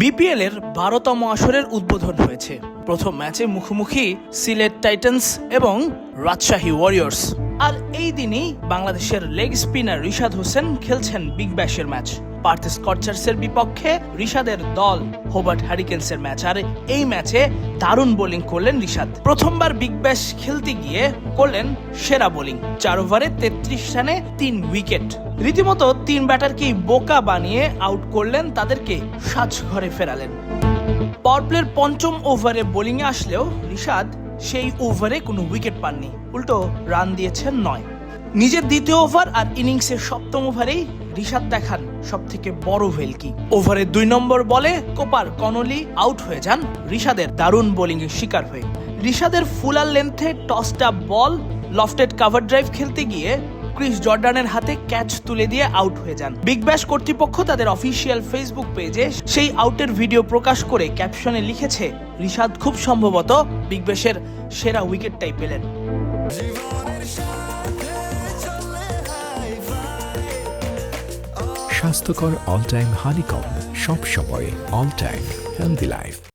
BPL এর বারোতম আসরের উদ্বোধন হয়েছে। প্রথম ম্যাচে মুখোমুখি সিলেট টাইটান্স এবং রাজশাহী ওয়ারিয়র্স। আর এই দিনই বাংলাদেশের লেগ স্পিনার রিশাদ হোসেন খেলছেন বিগ ব্যাশের ম্যাচ পার্থ স্কচার্সের বিপক্ষে রিশাদের দল হোবার্ট হ্যারিকেন্সের ম্যাচ আর এই ম্যাচে দারুণ বোলিং করলেন রিশাদ। প্রথমবার বিগ ব্যাশ খেলতে গিয়ে করলেন সেরা বোলিং চার ওভারে তেত্রিশ রানে তিন উইকেট রীতিমতো তিন ব্যাটারকেই বোকা বানিয়ে আউট করলেন তাদেরকে সাজ ঘরে ফেরালেন পাওয়ার পঞ্চম ওভারে বোলিংয়ে আসলেও রিশাদ সেই ওভারে কোনো উইকেট পাননি। উল্টো রান দিয়েছেন নয়। নিজের দ্বিতীয় ওভার আর ইনিংসের সপ্তম ওভারেই রিশাদ দেখান সব থেকে বড় ভেলকি। ওভারের দুই নম্বর বলে কোপার কনলি আউট হয়ে যান রিশাদের দারুণ বোলিংয়ের শিকার হয়ে। রিশাদের ফুলার লেন্থে টসটা বল, লফটেড কাভার ড্রাইভ খেলতে গিয়ে ক্রিস জর্ডানের হাতে ক্যাচ তুলে দিয়ে আউট হয়ে যান। বিগ ব্যাশ কর্তৃপক্ষ তাদের অফিসিয়াল ফেসবুক পেজে সেই আউটের ভিডিও প্রকাশ করে ক্যাপশনে লিখেছে, রিশাদ খুব সম্ভবত বিগ ব্যাশের সেরা উইকেটটাই পেলেন। স্বাস্থ্যকর অল টাইম হানিকম সব সময় অল টাইম হেলদি লাইফ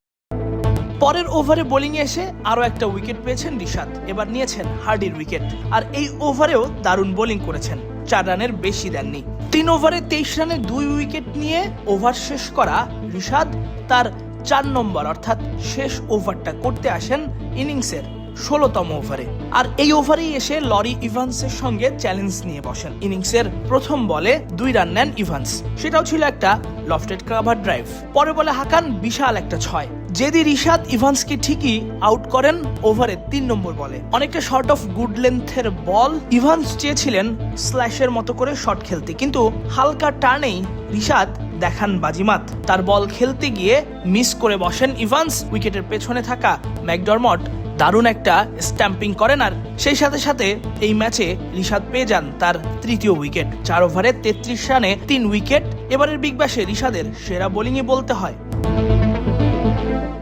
পরের ওভারে বোলিং এসে আরও একটা উইকেট পেয়েছেন রিশাদ এবার নিয়েছেন হার্ডির উইকেট। আর এই ওভারেও দারুণ বোলিং করেছেন। চার রানের বেশি দেননি। তিন ওভারে তেইশ রানে দুই উইকেট নিয়ে ওভার শেষ করা রিশাদ তার চার নম্বর, অর্থাৎ শেষ ওভারটা করতে আসেন ইনিংসের ষোলোতম ওভারে। আর এই ওভারেই এসে লরি ইভান্সের সঙ্গে চ্যালেঞ্জ নিয়ে বসেন। ইনিংসের প্রথম বলে দুই রান নেন ইভান্স। সেটাও ছিল একটা লফটেড কাভার ড্রাইভ। পরে বলে হাকান বিশাল একটা ছয়। জেদি রিশাদ ইভান্সকে ঠিকই আউট করেন ওভারে তিন নম্বর বলে অনেকটা শর্ট অফ গুড লেন্থের বল ইভান্স চেয়েছিলেন স্ল্যাশের মতো করে শট খেলতে। কিন্তু হালকা টার্নেই রিশাদ দেখান বাজিমাত। তার বল খেলতে গিয়ে মিস করে বসেন ইভান্স। উইকেটের পেছনে থাকা ম্যাকডরমট দারুণ একটা স্ট্যাম্পিং করেন আর সেই সাথে সাথে এই ম্যাচে রিশাদ পেয়ে যান তার তৃতীয় উইকেট চার ওভারে তেত্রিশ রানে তিন উইকেট এবারের বিগ ব্যাশে রিশাদের সেরা বোলিংই বলতে হয়।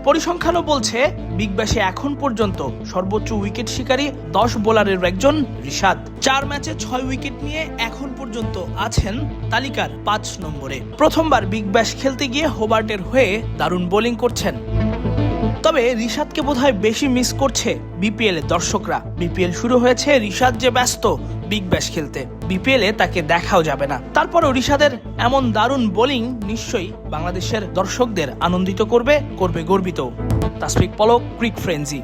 পরিসংখ্যানও বলছে, বিগ ব্যাশে এখন পর্যন্ত সর্বোচ্চ উইকেট শিকারী দশ বোলারের একজন রিশাদ। চার ম্যাচে ছয় উইকেট নিয়ে এখন পর্যন্ত আছেন তালিকার পাঁচ নম্বরে। প্রথমবার বিগ ব্যাশ খেলতে গিয়ে হোবার্টের হয়ে দারুণ বোলিং করছেন। তবে রিশাদকে বোধহয় বেশি মিস করছে বিপিএল এর দর্শকরা। বিপিএল শুরু হয়েছে রিশাদ যে ব্যস্ত বিগ ব্যাশ খেলতে। বিপিএল এ তাকে দেখাও যাবে না। তারপরও রিশাদের এমন দারুণ বোলিং নিশ্চয়ই বাংলাদেশের দর্শকদের আনন্দিত করবে করবে গর্বিত। তাসফিক পলক ক্রিক ফ্রেন্সি